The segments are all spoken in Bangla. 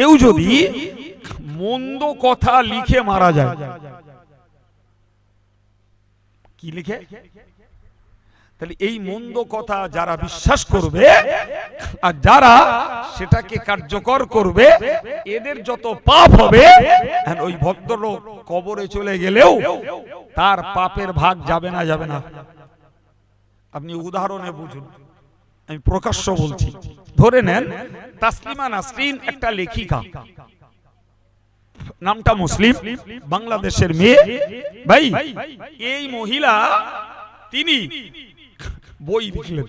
কেউ যদি মন্দ কথা লিখে মারা যায়। কি লিখে? তাহলে এই মন্দ কথা যারা বিশ্বাস করবে আর যারা সেটাকে কার্যকর করবে, এদের যত পাপ হবে ওই ভদ্রলোক কবরে চলে গেলেও তার পাপের ভাগ যাবে না যাবে না। আপনি উদাহরণে বুঝুন। আমি প্রকাশ্য বলছি। ধরে নেন, তাসলিমা নাসরিন একটা লেখিকা। নামটা মুসলিম, বাংলাদেশের মেয়ে। ভাই, এই মহিলা, তিনি বই লিখলেন।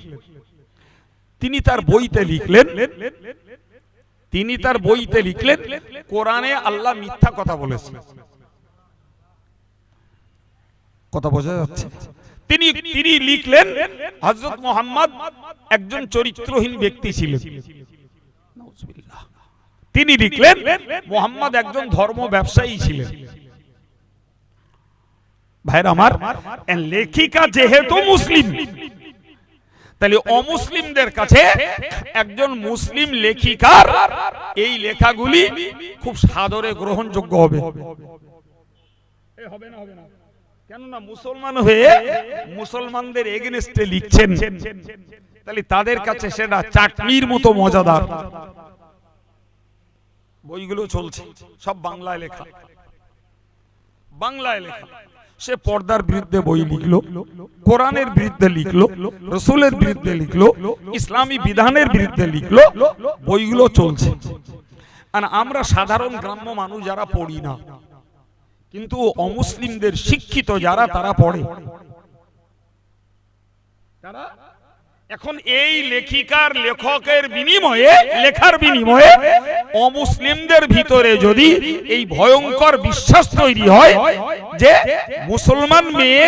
তিনি তার বইতে লিখলেন। তিনি তার বইতে লিখলেন, কোরআনে আল্লাহ মিথ্যা কথা বলেছেন কথা বোঝা যাচ্ছে? তিনি তিনি লিখলেন, হযরত মোহাম্মদ একজন চরিত্রহীন ব্যক্তি ছিলেন। তিনি লিখলেন, মোহাম্মদ একজন ধর্ম ব্যবসায়ী ছিলেন। ভাইর আমার লেখিকা যেহেতু মুসলিম, তাহলে অমুসলিমদের কাছে একজন মুসলিম লেখিকার এই লেখাগুলি খুব সাদরে গ্রহণযোগ্য হবে। হবে না হবে না। কেননা মুসলমান হয়ে মুসলমানদের এগেনস্টে লিখছেন। তাহলে তাদের কাছে সেটা চাটনির মতো মজাদার। বইগুলো চলছে, সব বাংলায় লেখা। বাংলায় লেখা। সে পর্দার বিরুদ্ধে বই লিখলো, কোরআনের বিরুদ্ধে লিখলো, রসুলের বিরুদ্ধে লিখলো, ইসলামী বিধানের বিরুদ্ধে লিখলো, বইগুলো চলছে। আর আমরা সাধারণ গ্রাম্য মানুষ যারা পড়ি না কিন্তু অমুসলিমদের শিক্ষিত যারা, তারা পড়ে। তারা এখন এই লেখিকার লেখকের বিনিময়ে, লেখার বিনিময়ে অমুসলিমদের ভিতরে যদি এই ভয়ঙ্কর বিশ্বাস তৈরি হয় যে মুসলমান মেয়ে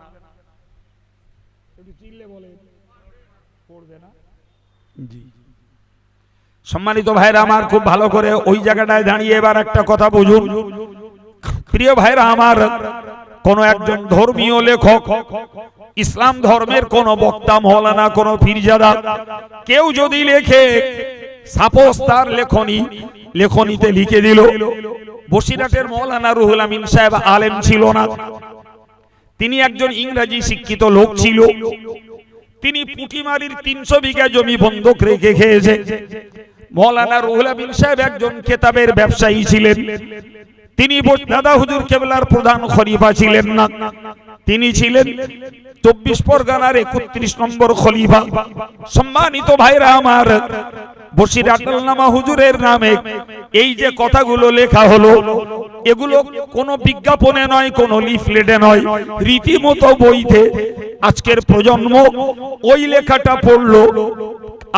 সম্মানিত ভাইরা আমার খুব ভালো করে ওই জায়গাটায় দাঁড়িয়ে এবার একটা কথা বুঝুন। প্রিয় ভাইরা আমার, কোন একজন ধর্মীয় লেখক, ইসলাম ধর্মের কোন বক্তা, মৌলানা, কোন পীরজাদা কেউ যদি লেখে, সাপোজ তার লেখনী, লেখনীতে লিখে দিল বসিরহাটের মৌলানা রুহুল আমিন সাহেব আলেম ছিল না। তিনি একজন ইংরেজি শিক্ষিত লোক ছিল। তিনি পুটিমারির তিনশো বিঘা জমি বন্ধক রেখে খেয়েছে। মৌলানা রুহুল আমিন সাহেব একজন খেতাবের ব্যবসায়ী ছিলেন। তিনি দাদা হুজুর কেবলার প্রধান খলিফা ছিলেন না। তিনি ছিলেন চব্বিশ পরগনার একত্রিশ নম্বর খলিফা। সম্মানিত ভাইরা আমার বসির আটালনামা হুজুরের নামে এই যে কথাগুলো লেখা হলো, এগুলো কোনো বিজ্ঞাপনে নয়, কোনো লিফলেটে নয়, রীতিমতো বইতে আজকের প্রজন্ম ওই লেখাটা পড়ল,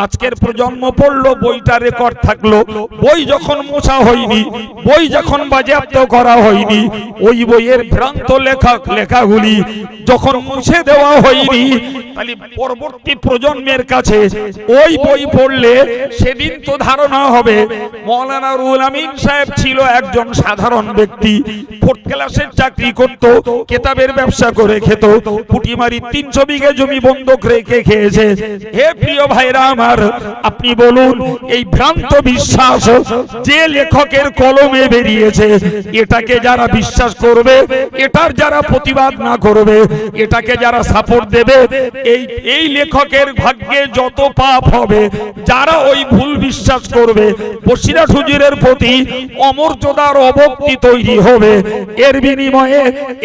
আজকের প্রজন্ম পড়ল, বইটা রেকর্ড থাকল, বই যখন মোছা হয়নি, বই যখন বাজেয়াপ্ত করা হয়নি, ওই বইয়ের ভ্রান্ত লেখক লেখাগুলি যখন মুছে দেওয়া হয়নি, তাহলে পরবর্তী প্রজন্মের কাছে ওই বই পড়লে সেদিন তো ধারণা হবে, মৌলানা রুহুল আমিন সাহেব ছিল একজন সাধারণ ব্যক্তি ফোর্থ ক্লাসের চাকরি করত, কেতাবের ব্যবসা করে খেত পুটিমারি তিনশো বিঘে জমি বন্ধক রেখে খেয়েছে। হে প্রিয় ভাইরা আমার, আপনি বলুন, এই ভ্রান্ত বিশ্বাস যে লেখকের কলমে বেরিয়েছে, এটাকে যারা বিশ্বাস করবে, এটার যারা প্রতিবাদ না করবে এটাকে যারা সাপোর্ট দেবে, এই এই লেখকের ভাগ্যে যত পাপ হবে, যারা ওই ভুল বিশ্বাস করবে, বসিরাট হুজুরের প্রতি অমর্যাদার অবক্তি তৈরি হবে। এর বিনিময়ে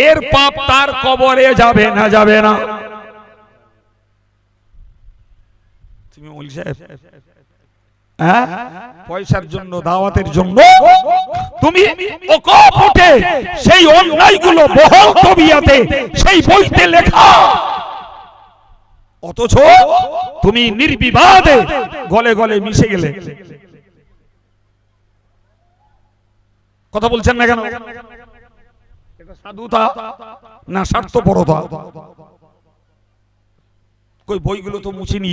এর পাপ তার কবরে যাবে না যাবে না। তুমি মৌলী সাহেব হ্যাঁ? পয়সার জন্য, দাওয়াতের জন্য? তুমি সেই অন্যায়গুলো বহল কবিয়াতে সেই বইতে লেখা। অথচ তুমি নির্বিবাদে গলে গলে মিশে গেলে। কথা বলছেন না কেন? সাধুতা না স্বার্থপরতা? কই, বইগুলো তো মুছিনি,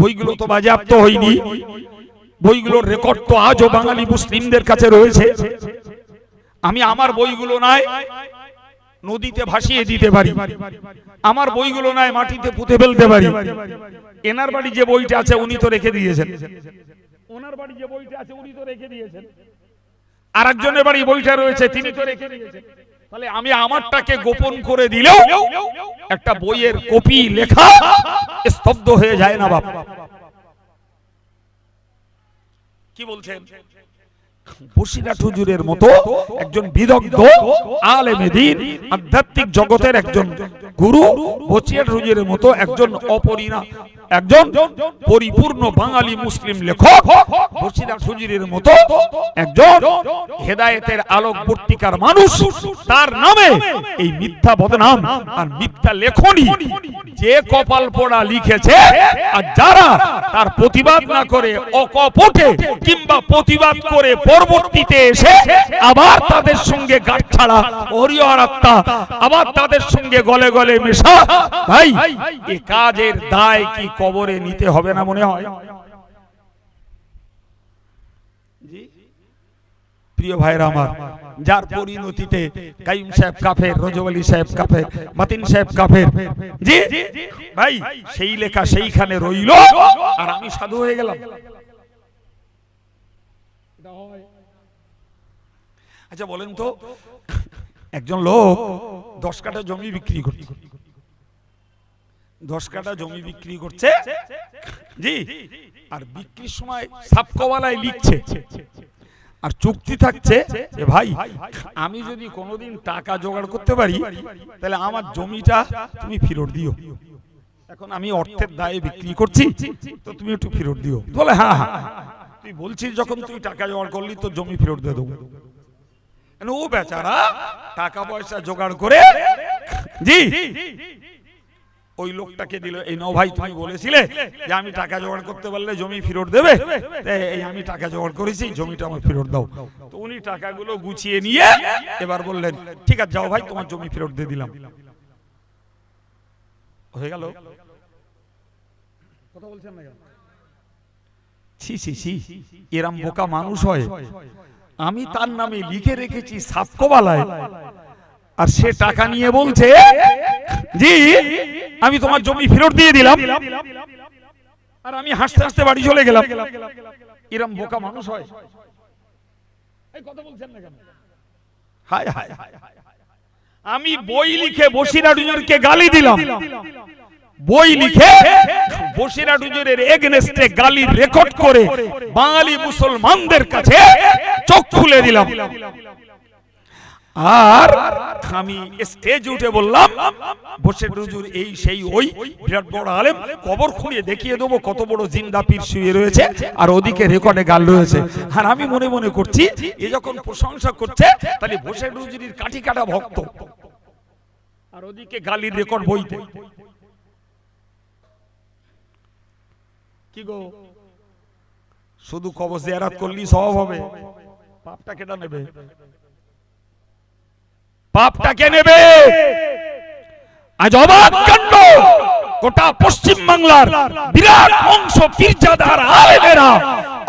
বইগুলো তো বাজেয়াপ্ত হয়নি। বইগুলোর রেকর্ড তো আজও বাঙালি মুসলিমদের কাছে রয়েছে। আমি আমার বইগুলো নাই নদীতে ভাসিয়ে দিতে পারি। আমার বইগুলো নাই মাটিতে পুঁতে ফেলতে পারি। এনার বাড়ি যে বইটা আছে উনি তো রেখে দিয়েছেন। ওনার বাড়ি যে বইটা আছে উনি তো রেখে দিয়েছেন। আর একজনের বাড়ি বইটা রয়েছে তিনি তো রেখে দিয়েছেন। তাহলে আমি আমারটাকে গোপন করে দিলেও একটা বইয়ের কপি লেখা স্তব্ধ হয়ে যায় না বাপ। কি বলছেন? বসিরাট হুজুরের মতো একজন বিদগ্ধ আলেমেদিন আধ্যাত্মিক জগতের একজন গুরু বসিরাট হুজুরের মতো একজন অপরিণা। একজন পরিপূর্ণ বাঙালি মুসলিম লেখক বসিরাট হুজুরের মতো একজন হেদায়েতের আলোকবর্তিকার মানুষ, তার নামে এই মিথ্যা বদনাম আর মিথ্যা লেখনী যে কপাল পোড়া লিখেছে, আর যারা তার প্রতিবাদ না করে অকপটে কিংবা প্রতিবাদ করে পরবর্তীতে এসে আবার তাদের সঙ্গে গাঁট ছাড়া হরিহর আত্মা আবার তাদের সঙ্গে গলে গলে মেশা, ভাই, এ কাজের দায় কি কবরে নিতে হবে না মনে হয়? জি? প্রিয় ভাইরা আমার যার পরিণতিতে কাইম সাহেব কাফের রজব আলী সাহেব কাফের মাতিন সাহেব কাফের জি? ভাই সেই লেখা সেইখানে রইল আর আমি সাধু হয়ে গেলাম। আচ্ছা বলেন তো একজন লোক দশ কাঠা জমি বিক্রি করছে। দশ কাঠা জমি বিক্রি করছে। জি। আর বিক্রির সময় সাপকওয়ালায় লিখছে। আর চুক্তি থাকছে যে, ভাই, আমি যদি কোনোদিন টাকা জোগাড় করতে পারি, তাহলে আমার জমিটা তুমি ফেরত দিও। এখন আমি অর্থের দায়ে বিক্রি করছি, তো তুমি একটু ফেরত দিও। বলে হ্যাঁ হ্যাঁ তুই বলছিস যখন তুই টাকা জোগাড় করলি তো জমি ফেরত দিয়ে দেবো। ও বেচারা টাকা পয়সা জোগাড় করে, জি ওই লোকটাকে দিল এই নাও ভাই তুমি বলেছিলে যে আমি টাকা জোগাড় করতে পারলে জমি ফেরত দেবে? এই আমি টাকা জোগাড় করেছি জমিটা আমার ফেরত দাও। তো উনি টাকাগুলো গুছিয়ে নিয়ে এবার বললেন ঠিক আছে যাও ভাই তোমার জমি ফেরত দিয়ে দিলাম। হয়ে গেল। কথা বলছেন না? ছি ছি ছি এরম বোকা মানুষ হয়। আমি তার নামে লিখে রেখেছি সাপকোবালায়। আর সে টাকা নিয়ে বলছে জি আমি তোমার জমি ফেরত দিয়ে দিলাম। আর আমি হাসতে হাসতে বাড়ি চলে গেলাম। এরম বোকা মানুষ হয়। এই কথা বলছেন না কেন। আমি বই লিখে বসিরাট হুজুরকে গালি দিলাম। বই লিখে বসিরাট হুজুরের এগেনস্টে গালি রেকর্ড করে বাঙালি মুসলমানদের কাছে চোখ খুলে দিলাম। আর আমি স্টেজ উঠে বললাম, বসে হুজুর, এই সেই ওই বিরাট বড় আলেম, কবর খুঁড়িয়ে দেখিয়ে দেবো কত বড় জিন্দা পীর শুয়ে রয়েছে, আর ওদিকে রেকর্ডে গাল রয়েছে। আর আমি মনে মনে করছি, এ যখন প্রশংসা করছে, তাহলে বসে হুজুরির কাঠি কাটা ভক্ত। আর ওদিকে গালির রেকর্ড বইতে। কি গো? শুধু কবর জিয়ারাত করলি সব হবে। পাপটা কেটা নেবে পাপটা কে নেবে। আজ অবাক কাণ্ড। গোটা পশ্চিম বাংলার বিরাট অংশ পীরজাদার আলেমেরা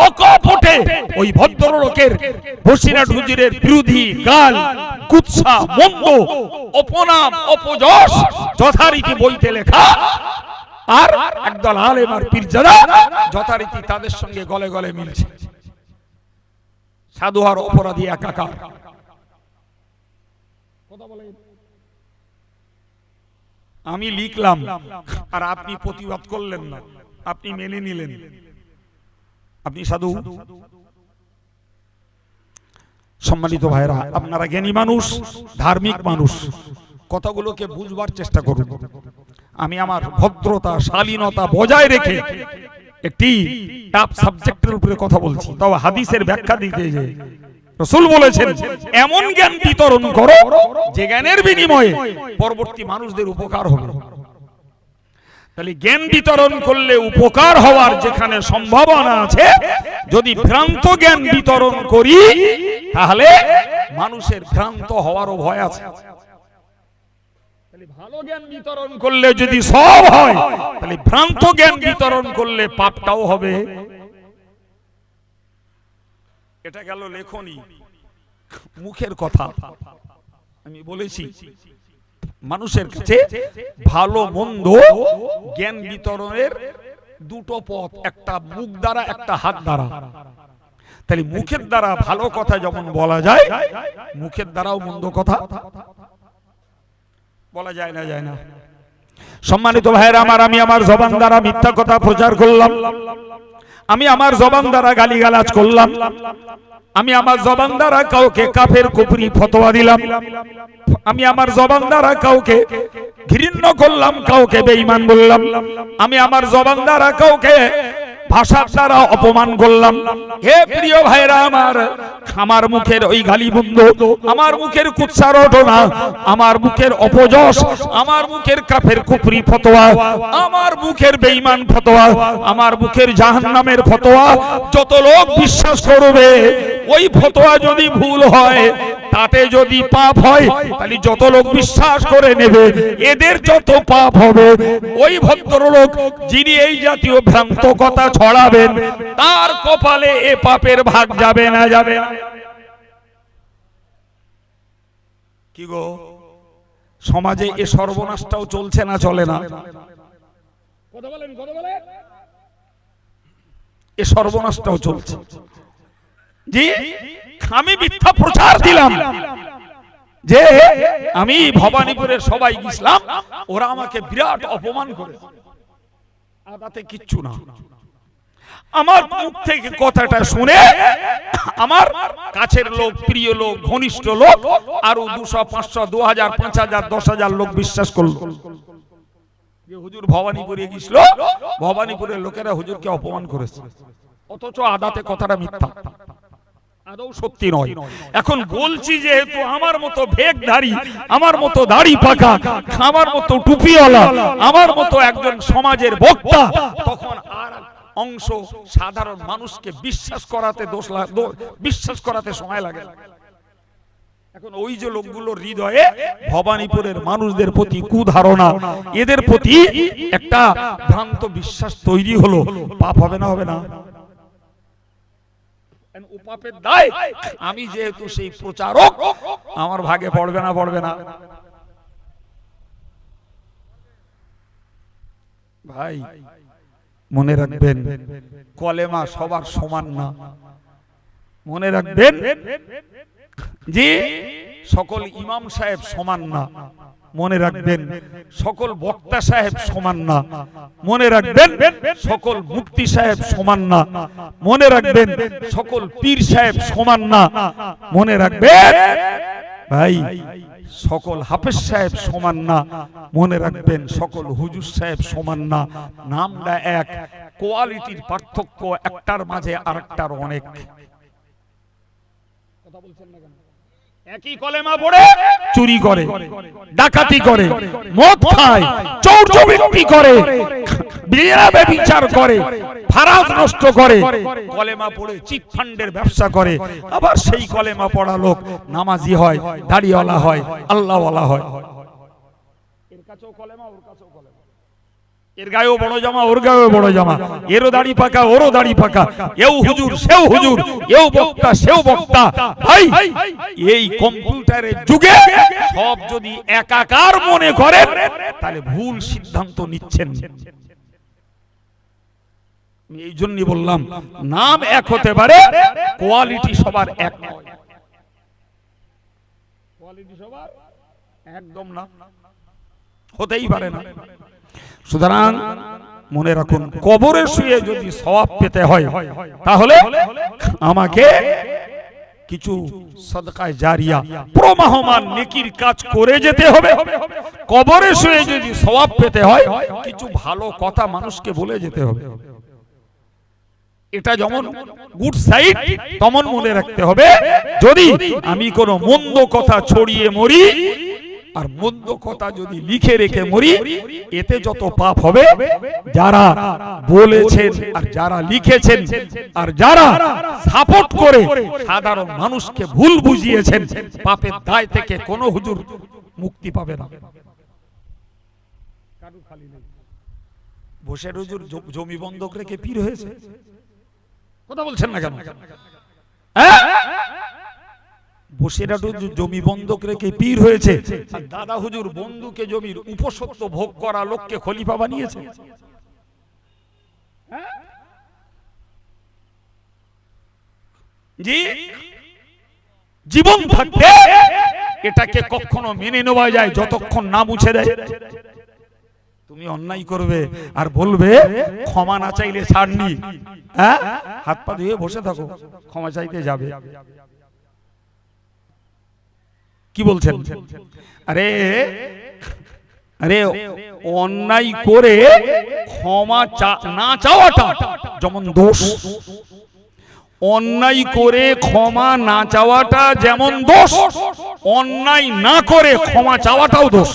অকপটে ওই ভদ্রলোকের বসিরাট হুজুরের বিরোধী গাল, কুৎসা, মন্দ, অপনাম, অপযশ যথারীতি বইতে লেখা। আর একদল আলেম আর পীরজাদা যথারীতি তাদের সঙ্গে গলে গলে মিলছে। সাধু আর অপরাধী একাকার। আমি লিখলাম, আর আপনি প্রতিবাদ করলেন না। আপনি মেনে নিলেন। আপনি সাধু। সম্মানিত ভাইরা আপনারা জ্ঞানী মানুষ, ধার্মিক মানুষ, কথাগুলোকে বুঝবার চেষ্টা করুন। আমি আমার ভদ্রতা, শালীনতা বজায় রেখে একটি টাফ সাবজেক্টের উপরে কথা বলছি। তবে হাদিসের ব্যাখ্যা দিতে যে রসুল বলেছেন এমন জ্ঞান বিতরণ করো যে জ্ঞানের বিনিময়ে পরবর্তী মানুষদের উপকার হবে। তাহলে জ্ঞান বিতরণ করলে উপকার হওয়ার যেখানে সম্ভাবনা আছে যদি ভ্রান্ত জ্ঞান বিতরণ করি তাহলে মানুষের ভ্রান্ত হওয়ারও ভয় আছে। ভালো জ্ঞান বিতরণ করলে যদি সব হয় তাহলে ভ্রান্ত জ্ঞান বিতরণ করলে পাপটাও হবে। এটা গেল লেখনি। মুখের কথা। আমি বলেছি, মানুষের কাছে ভালো, মন্দ, জ্ঞান বিতরণের দুটো পথ, একটা মুখ দ্বারা, একটা হাত দ্বারা। তাহলে মুখের দ্বারা ভালো কথা যেমন বলা যায়, মুখের দ্বারাও মন্দ কথা। বলা যায় না যায় না। সম্মানিত ভাইয়েরা আমার, আমি আমার জবান দ্বারা মিথ্যা কথা প্রচার করলাম। আমি আমার জবান দ্বারা গালিগালাজ করলাম। আমি আমার জবান দ্বারা কাউকে কাফের কুপুরি ফতোয়া দিলাম। আমি আমার জবান দ্বারা কাউকে ঘৃণ্য করলাম, কাউকে বেঈমান বললাম। আমি আমার জবান দ্বারা কাউকে ভাষার দ্বারা অপমান করলাম। হে প্রিয় ভাইরা আমার আমার মুখের ওই গালি বন্ধ, আমার মুখের কুৎসা রটনা আমার মুখের অপযশ, আমার মুখের কাফের কুফরি ফতোয়া, আমার মুখের বেঈমান ফতোয়া, আমার মুখের জাহান্নামের ফতোয়া, যত লোক বিশ্বাস করবে, ওই ফতোয়া যদি ভুল হয় তাতে যদি পাপ হয় তাহলে যত লোক বিশ্বাস করে নেবে এদের যত পাপ হবে ওই ভদ্রলোক যিনি এই জাতীয় ভ্রান্ত কথা ছড়াবেন তার কপালে এ পাপের ভাগ যাবে না যাবে না। কি গো? সমাজে এ সর্বনাশটাও চলছে না চলে না? কথা বলেন কথা বলেন। এ সর্বনাশটাও চলছে। জি? আমি মিথ্যা প্রচার দিলাম। যে আমি ভবানীপুরের সবাই গেছিলাম ওরা আমাকে বিরাট অপমান করে আদাতে কিচ্ছু না। আমার মুখ থেকে কথাটা শুনে আমার কাছের লোক, প্রিয় লোক, ঘনিষ্ঠ লোক, আরও দুশো, পাঁচশো, দু হাজার, পাঁচ হাজার, দশ হাজার লোক বিশ্বাস করল। যে হুজুর ভবানীপুরে গেছিল ভবানীপুরের লোকেরা হুজুরকে অপমান করেছে। অথচ আদাতে কথাটা মিথ্যা। আদৌ সত্যি নয়। এখন বলছি যেহেতু আমার মতো ভেগধারী আমার মতো দাড়ি পাকা আমার মতো টুপিওয়ালা আমার মতো একজন সমাজের বক্তা তখন আর অংশ সাধারণ মানুষকে বিশ্বাস করাতে দোষ বিশ্বাস করাতে সময় লাগে এখন ওই যে লোকগুলোর হৃদয়ে ভবানীপুরের মানুষদের প্রতি কুধারণা এদের প্রতি একটা ভ্রান্ত বিশ্বাস তৈরি হলো। পাপ হবে না হবে না। ও পাপের দায় আমি যেহেতু সেই প্রচারক, আমার ভাগে পড়বে না পড়বে না। ভাই, মনে রাখবেন, কলেমা সবার সমান না। মনে রাখবেন? যে সকল ইমাম সাহেব সমান না। মনে রাখবেন, সকল বক্তা সাহেব সমান না। মনে রাখবেন, সকল মুক্তি সাহেব সমান না। মনে রাখবেন, সকল পীর সাহেব সমান না। মনে রাখবেন, ভাই, সকল হাফেজ সাহেব সমান না। মনে রাখবেন, সকল হুজুর সাহেব সমান না। নামটা এক, কোয়ালিটির পার্থক্য একটার মাঝে আরেকটার অনেক। কথা বলছেন না কেন? একই কলেমা পড়ে চুরি করে ডাকাতি করে মদ খায় চৌর্যবৃত্তি করে বিয়াবে বিচার করে ফারাজ নষ্ট করে। কলেমা পড়ে চিট ফান্ডের ব্যবসা করে। আবার সেই কলেমা পড়া লোক নামাজি হয় দাড়িওয়ালা হয় আল্লাহওয়ালা হয়। এর কাছেও কলেমা ওর কাছেও কলেমা। এর গায়েও বড় জামা ওর গায়েও বড় জামা এরও দাড়ি পাকা ওরও দাড়ি পাকা। এও হুজুর সেও হুজুর এও বক্তা সেও বক্তা। ভাই এই কম্পিউটারের যুগে সব যদি একাকার মনে করেন তাহলে ভুল সিদ্ধান্ত নিচ্ছেন। আমি এই জন্যই বললাম নাম এক হতে পারে কোয়ালিটি সবার এক। নয় কোয়ালিটি সবার একদম না। হতেই পারে না। সুতরাং মনে রাখুন, কবরে শুয়ে যদি সওয়াব পেতে হয়, তাহলে আমাকে কিছু সদকায় জারিয়া প্রমাহমান নেকির কাজ করে যেতে হবে। কবরে শুয়ে যদি সওয়াব পেতে হয়, কিছু ভালো কথা মানুষকে বলে যেতে হবে। এটা যেমন গুড সাইড, তেমন মনে রাখতে হবে, যদি আমি কোনো মন্দ কথা ছড়িয়ে মরি আর মন্দ কথা যদি লিখে রেখে মরি, এতে যত পাপ হবে, যারা বলেছেন আর যারা লিখেছেন আর যারা সাপোর্ট করে, সাধারণ মানুষকে ভুল বুঝিয়েছেন, পাপের দায় থেকে কোনো হুজুর মুক্তি পাবে না। বসে হুজুর জমি বন্ধক রেখে পীর হয়েছে। কথা বলছেন না কেন? জমি বন্ধক রেখে পীর হয়েছে। আর দাদা হুজুর বন্ধুকে জমির উপসত্ব ভোগ করা লোককে খলিফা বানিয়েছে? জি? জীবন থাকতে এটাকে কখনো মেনে নেওয়া যায় যতক্ষণ না মুছে দেয়। তুমি অন্যায় করবে আর বলবে ক্ষমা না চাইলে ছাড়নি হ্যাঁ? হাত পা ধুয়ে বসে থাকো। ক্ষমা চাইতে যাবে। কি বলছেন? আরে আরে, অন্যায় করে ক্ষমা না চাওয়াটা যেমন দোষ। অন্যায় করে ক্ষমা না চাওয়াটা যেমন দোষ, অন্যায় না করে ক্ষমা চাওয়াটাও দোষ।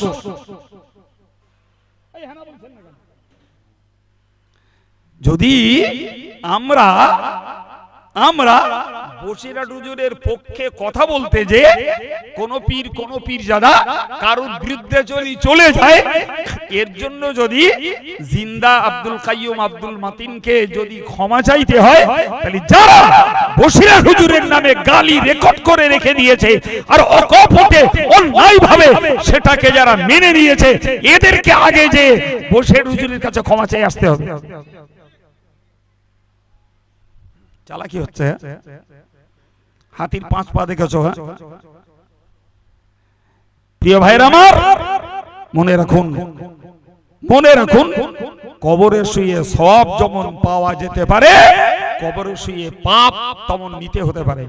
যদি আমরা আমরা বসিরা ডুজুরের পক্ষে কথা বলতে যে কোন পীর কোন পীর জাদা কারোর বিরুদ্ধে যদি চলে যায়, এর জন্য যদি জিন্দা আব্দুল কাইয়ুম আব্দুল মাতিনকে যদি ক্ষমা চাইতে হয়, তাহলে যারা বসিরা হুজুরের নামে গালি রেকর্ড করে রেখে দিয়েছে আর অকপটে অন্যায় ভাবে সেটাকে যারা মেনে নিয়েছে, এদেরকে আগে যে বসির হুজুরের কাছে ক্ষমা চাই আসতে হবে। চালাকি হচ্ছে? হাতির পাঁচ পা দেখেছ হ্যাঁ প্রিয় ভাইরা আমার, মনে রাখুন মনে রাখুন, কবরে শুয়ে সব যেমন পাওয়া যেতে পারে, কবরে শুয়ে পাপ তেমন নিতে হতে পারে